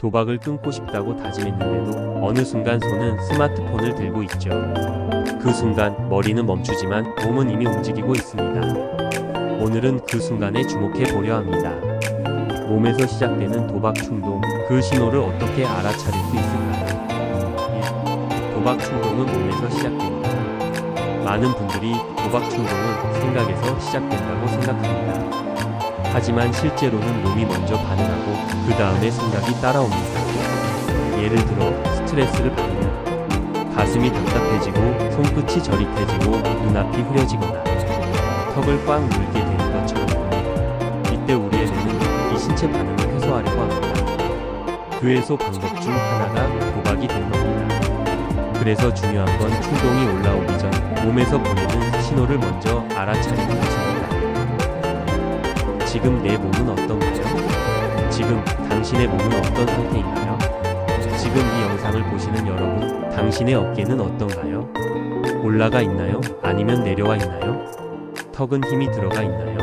도박을 끊고 싶다고 다짐했는데도 어느 순간 손은 스마트폰을 들고 있죠. 그 순간 머리는 멈추지만 몸은 이미 움직이고 있습니다. 오늘은 그 순간에 주목해 보려 합니다. 몸에서 시작되는 도박 충동, 그 신호를 어떻게 알아차릴 수 있을까요? 1. 도박 충동은 몸에서 시작됩니다. 많은 분들이 도박 충동은 생각에서 시작된다고 생각합니다. 하지만 실제로는 몸이 먼저 반응하고 그 다음에 생각이 따라옵니다. 예를 들어 스트레스를 받으면 가슴이 답답해지고 손끝이 저릿해지고 눈앞이 흐려지거나 턱을 꽉 물게 되는 것처럼 이때 우리의 뇌는 이 신체 반응을 해소하려고 합니다. 그 해소 방법 중 하나가 도박이 된 겁니다. 그래서 중요한 건 충동이 올라오기 전 몸에서 보내는 신호를 먼저 알아차리는 것입니다. 지금 내 몸은 어떤가요? 지금 당신의 몸은 어떤 상태인가요? 지금 이 영상을 보시는 여러분, 당신의 어깨는 어떤가요? 올라가 있나요? 아니면 내려와 있나요? 턱은 힘이 들어가 있나요?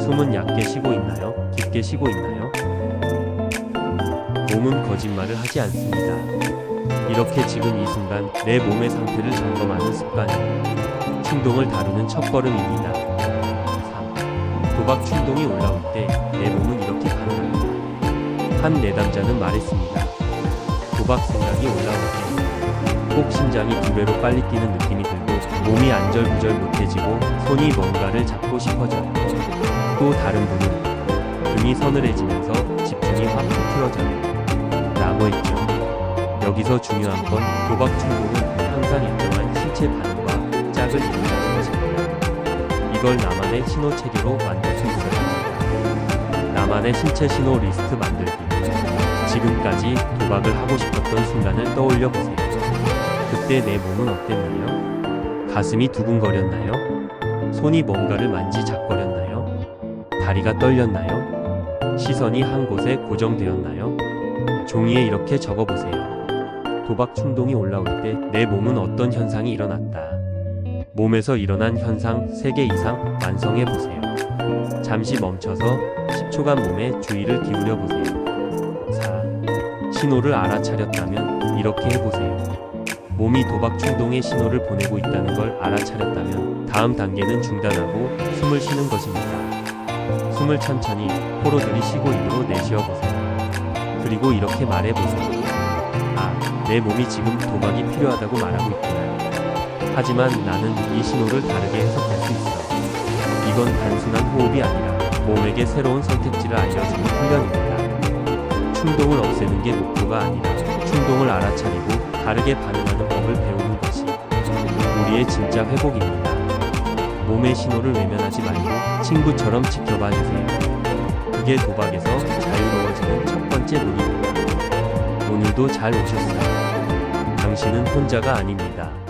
숨은 얕게 쉬고 있나요? 깊게 쉬고 있나요? 몸은 거짓말을 하지 않습니다. 이렇게 지금 이 순간 내 몸의 상태를 점검하는 습관이 충동을 다루는 첫걸음입니다. 3. 도박 충동이 올라올 때 내 몸은 이렇게 반응합니다. 한 내담자는 말했습니다. 도박 생각이 올라올 때 꼭 심장이 두 배로 빨리 뛰는 느낌이 들고 몸이 안절부절 못해지고 손이 뭔가를 잡고 싶어져요. 또 다른 분은 등이 서늘해지면서 집중이 확 흐트러져요. 했죠. 여기서 중요한 건 도박 충동은 항상 일정한 신체 반응과 짝을 이룬다는 것입니다. 이걸 나만의 신호 체계로 만들 수 합니다. 나만의 신체 신호 리스트 만들기. 지금까지 도박을 하고 싶었던 순간을 떠올려 보세요. 그때 내 몸은 어땠나요? 가슴이 두근거렸나요? 손이 뭔가를 만지작거렸나요? 다리가 떨렸나요? 시선이 한 곳에 고정되었나요? 종이에 이렇게 적어보세요. 도박 충동이 올라올 때 내 몸은 어떤 현상이 일어났다. 몸에서 일어난 현상 3개 이상 완성해 보세요. 잠시 멈춰서 10초간 몸에 주의를 기울여 보세요. 4. 신호를 알아차렸다면 이렇게 해보세요. 몸이 도박 충동의 신호를 보내고 있다는 걸 알아차렸다면 다음 단계는 중단하고 숨을 쉬는 것입니다. 숨을 천천히 코로 들이쉬고 입으로 내쉬어 보세요. 그리고 이렇게 말해 보세요. 아, 내 몸이 지금 도박이 필요하다고 말하고 있구나. 하지만 나는 이 신호를 다르게 해석할 수 있어. 이건 단순한 호흡이 아니라 몸에게 새로운 선택지를 알려주는 훈련입니다. 충동을 없애는 게 목표가 아니라 충동을 알아차리고 다르게 반응하는 법을 배우는 것이 우리의 진짜 회복입니다. 몸의 신호를 외면하지 말고 친구처럼 지켜봐 주세요. 그게 도박에서 자유로워지는 첫 번째 문입니다. 오늘도 잘 오셨어요. 당신은 혼자가 아닙니다.